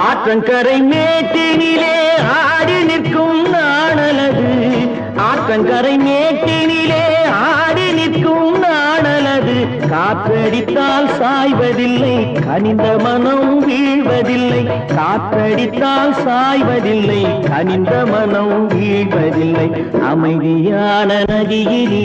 ஆற்றங்கரை மேட்டினிலே ஆடி நிற்கும் நாணலது ஆற்றங்கரை மேட்டினிலே ஆடி நிற்கும் நாணலது காற்றடித்தால் சாய்வதில்லை கனிந்த மனம் வீழ்வதில்லை. காற்றடித்தால் சாய்வதில்லை கனிந்த மனம் வீழ்வதில்லை. அமைதியான நதியிலே